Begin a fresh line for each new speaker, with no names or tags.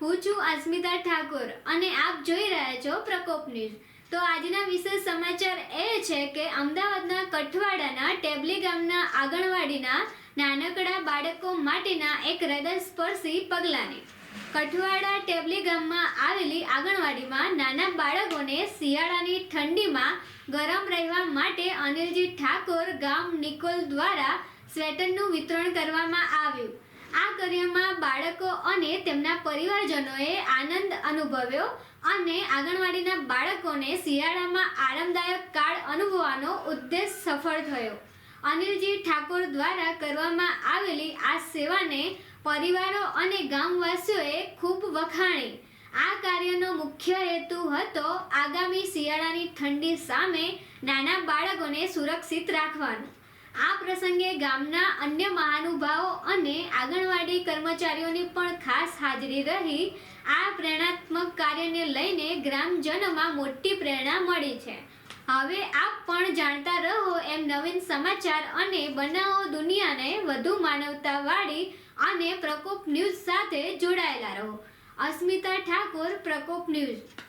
હું છું અસ્મિતા ઠાકોર અને આપ જોઈ રહ્યા છો પ્રકોપ ન્યૂઝ. તો આજના વિશેષ સમાચાર એ છે કે અમદાવાદના કઠવાડાના ટેબલી ગામના આંગણવાડીના નાનકડા બાળકો માટેના એક હૃદયસ્પર્શી પગલાંની કઠવાડા ટેબલી ગામમાં આવેલી આંગણવાડીમાં નાના બાળકોને શિયાળાની ઠંડીમાં ગરમ રહેવા માટે અનિલજી ઠાકોર ગામ નિકોલ દ્વારા સ્વેટરનું વિતરણ કરવામાં આવ્યું. આ કાર્યમાં બાળકો અને તેમના પરિવારજનોએ આનંદ અનુભવ્યો અને આંગણવાડીના બાળકોને શિયાળામાં આરામદાયક કાળ અનુભવવાનો ઉદ્દેશ સફળ થયો. અનિલજી ઠાકોર દ્વારા કરવામાં આવેલી આ સેવાને પરિવારો અને ગામવાસીઓએ ખૂબ વખાણી. આ કાર્યનો મુખ્ય હેતુ હતો આગામી શિયાળાની ઠંડી સામે નાના બાળકોને સુરક્ષિત રાખવાનો. આ પ્રસંગે ગામના અન્ય મહાનુભાવો અને આંગણવાડી કર્મચારીઓની પણ ખાસ હાજરી રહી. આ પ્રેરણાત્મક કાર્યને લઈને ગ્રામજનોમાં મોટી પ્રેરણા મળી છે. હવે આપ પણ જાણતા રહો એમ નવીન સમાચાર અને બનાવો દુનિયાને વધુ માનવતાવાળી અને પ્રકોપ ન્યૂઝ સાથે જોડાયેલા રહો. અસ્મિતા ઠાકોર, પ્રકોપ ન્યૂઝ.